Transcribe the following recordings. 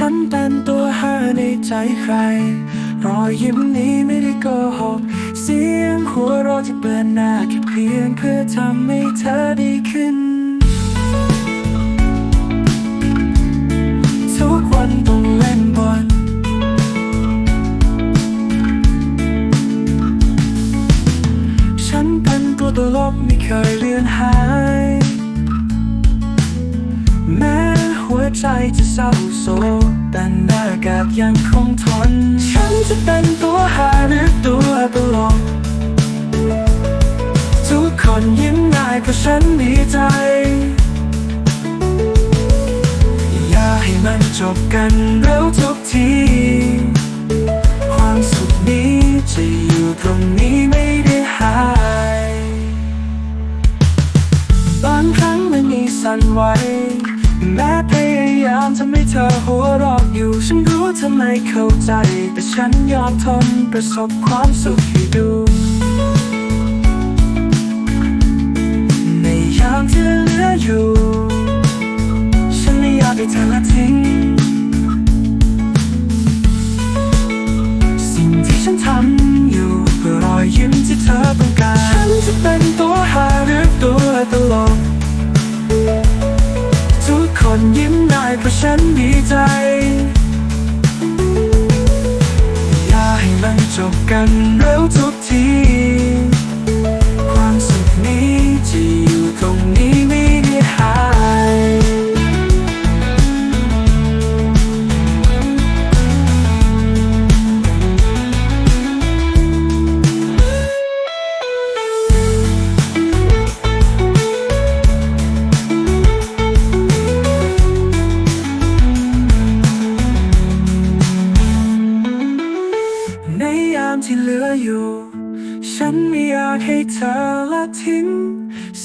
ฉันเป็นตัวหาในใจใคร รอยยิ้มนี้ไม่ได้โกหก เสียงหัวเราะที่เบือนหน้าแค่เพียงเพื่อทำให้เธอดีขึ้น ทุกวันต้องเล่นบอลฉันเป็นตัวตลกไม่เคยเลือนหาย ใจจะเศร้าโศกแต่หน้ากากยังคงทน ฉันจะเป็นตัวหาหรือตัวตลกทุกคนยิ้มง่ายเพราะฉันดีใจ อย่าให้มันจบกันเร็วทุกที ความสุขนี้จะอยู่ตรงนี้ไม่ได้หายบางครั้งมันมีสั่นไหว แม้พยายามทำให้เธอหัวเราะอยู่ ฉันรู้เธอไม่เข้าใจ แต่ฉันยอมทนประสบความสุขให้ดู ในยามที่เหลืออยู่ ราะฉันดีใจ อย่าให้มันจบกันเร็วทุกที ฉันไม่อยากให้เธอละทิ้ง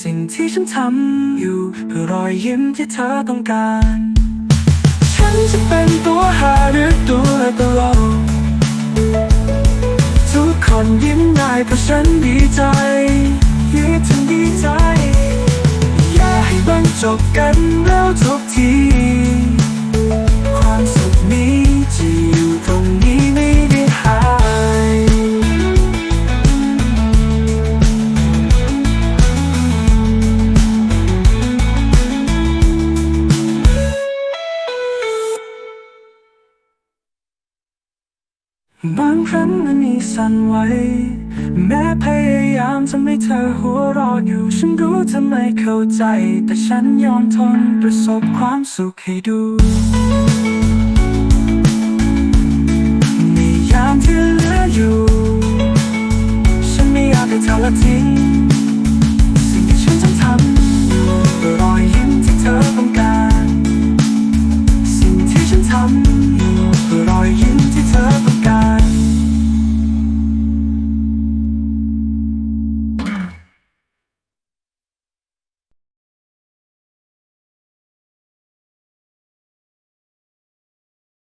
สิ่งที่ฉันทำอยู่เพื่อรอยยิ้มที่เธอต้องการ ฉันจะเป็นตัวหาหรือตัวตลกทุกคนยิ้มได้เพราะฉันดีใจยืดถึงดีใจ อย่าให้มันจบกันแล้วทุกที บางครั้งมันมีสั่นไหวแม้พยายามทำให้เธอหัวเรออยู่ ฉันรู้เธอไม่เข้าใจ แต่ฉันยอมทนประสบความสุขให้ดูในยามที่เหลืออยู่ ฉันไม่อยากให้เธอละที